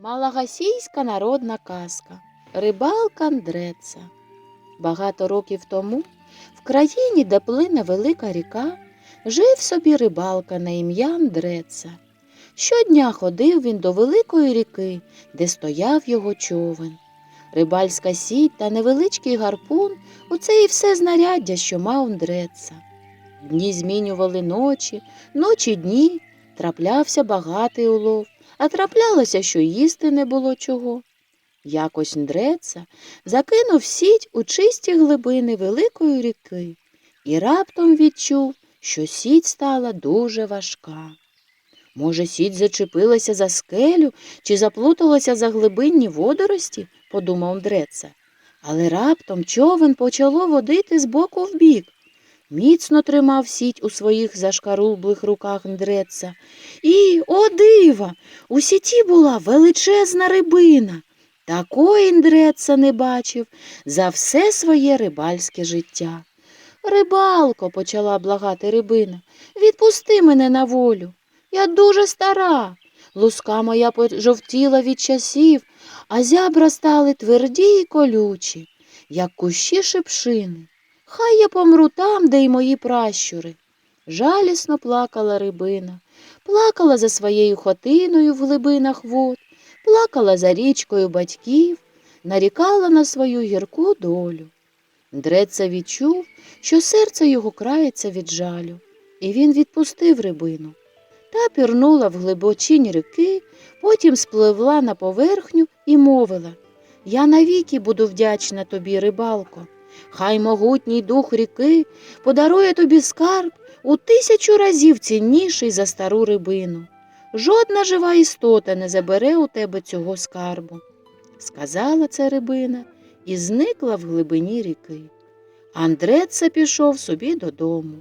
Малагасійська народна казка Рибалка Андреца. Багато років тому в країні, де плине велика ріка, жив собі рибалка на ім'я Андреца. Щодня ходив він до великої ріки, де стояв його човен. Рибальська сіть та невеличкий гарпун оце і все знаряддя, що мав Андреца. Дні змінювали ночі, ночі дні, траплявся багатий улов, а траплялося, що їсти не було чого. Якось Ндреца закинув сіть у чисті глибини великої ріки і раптом відчув, що сіть стала дуже важка. Може, сіть зачепилася за скелю чи заплуталася за глибинні водорості, подумав Ндреца. Але раптом човен почало водити з боку в бік. Міцно тримав сіть у своїх зашкарублих руках Ндреца. І, о дива, у сіті була величезна рибина. Такої Ндреца не бачив за все своє рибальське життя. Рибалко, почала благати рибина, відпусти мене на волю. Я дуже стара. Луска моя пожовтіла від часів, а зябра стали тверді й колючі, як кущі шипшини. Хай я помру там, де й мої пращури. Жалісно плакала рибина, плакала за своєю хатиною в глибинах вод, плакала за річкою батьків, нарікала на свою гірку долю. Ндреца відчув, що серце його крається від жалю, і він відпустив рибину. Та пірнула в глибочинь ріки, потім спливла на поверхню і мовила Я навіки буду вдячна тобі, рибалко. Хай могутній дух ріки подарує тобі скарб у тисячу разів цінніший за стару рибину. Жодна жива істота не забере у тебе цього скарбу. Сказала це рибина і зникла в глибині ріки. Андреца пішов собі додому.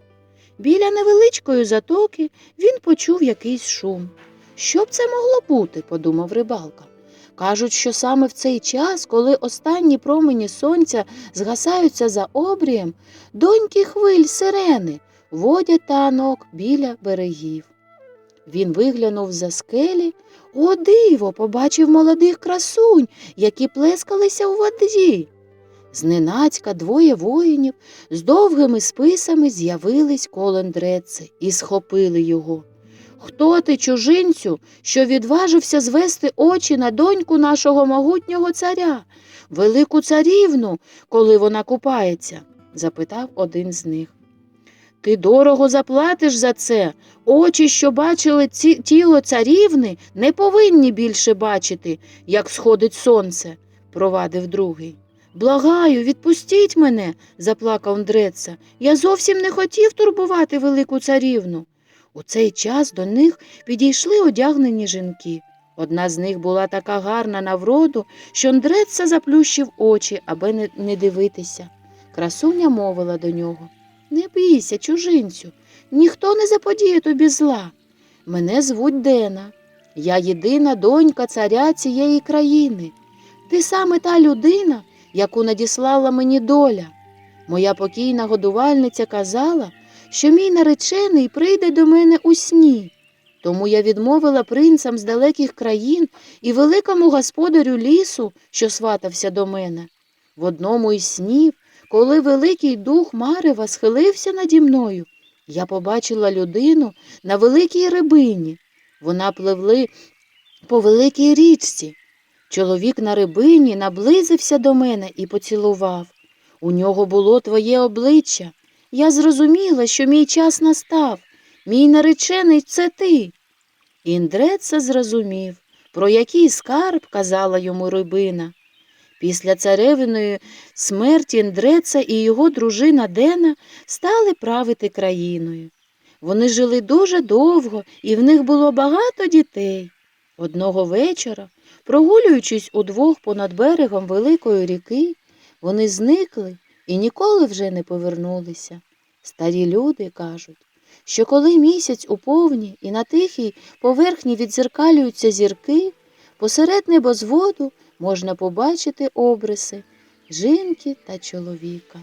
Біля невеличкої затоки він почув якийсь шум. Що б це могло бути, подумав рибалка. Кажуть, що саме в цей час, коли останні промені сонця згасаються за обрієм, доньки хвиль сирени водять танок біля берегів. Він виглянув за скелі, о диво, побачив молодих красунь, які плескалися у воді. Зненацька двоє воїнів з довгими списами з'явились коло Ндреци і схопили його. Хто ти, чужинцю, що відважився звести очі на доньку нашого могутнього царя, велику царівну, коли вона купається? запитав один з них. Ти дорого заплатиш за це. Очі, що бачили ці тіло царівни, не повинні більше бачити, як сходить сонце, провадив другий. Благаю, відпустіть мене, заплакав Ндреца. Я зовсім не хотів турбувати велику царівну. У цей час до них підійшли одягнені жінки. Одна з них була така гарна на вроду, що Ндреца заплющив очі, аби не дивитися. Красуня мовила до нього Не бійся, чужинцю, ніхто не заподіє тобі зла. Мене звуть Дена. Я єдина донька царя цієї країни. Ти саме та людина, яку надіслала мені доля. Моя покійна годувальниця казала, що мій наречений прийде до мене у сні. Тому я відмовила принцам з далеких країн і великому господарю лісу, що сватався до мене. В одному із снів, коли великий дух Марева схилився наді мною, я побачила людину на великій рибині. Вона пливли по великій річці. Чоловік на рибині наблизився до мене і поцілував. У нього було твоє обличчя. Я зрозуміла, що мій час настав. Мій наречений це ти. Індреца зрозумів, про який скарб казала йому рибина. Після царевиної смерті Індреца і його дружина Дена стали правити країною. Вони жили дуже довго, і в них було багато дітей. Одного вечора, прогулюючись удвох понад берегом великої ріки, вони зникли і ніколи вже не повернулися. Старі люди кажуть, що коли місяць у повні і на тихій поверхні відзеркалюються зірки, посеред небозводу можна побачити обриси жінки та чоловіка.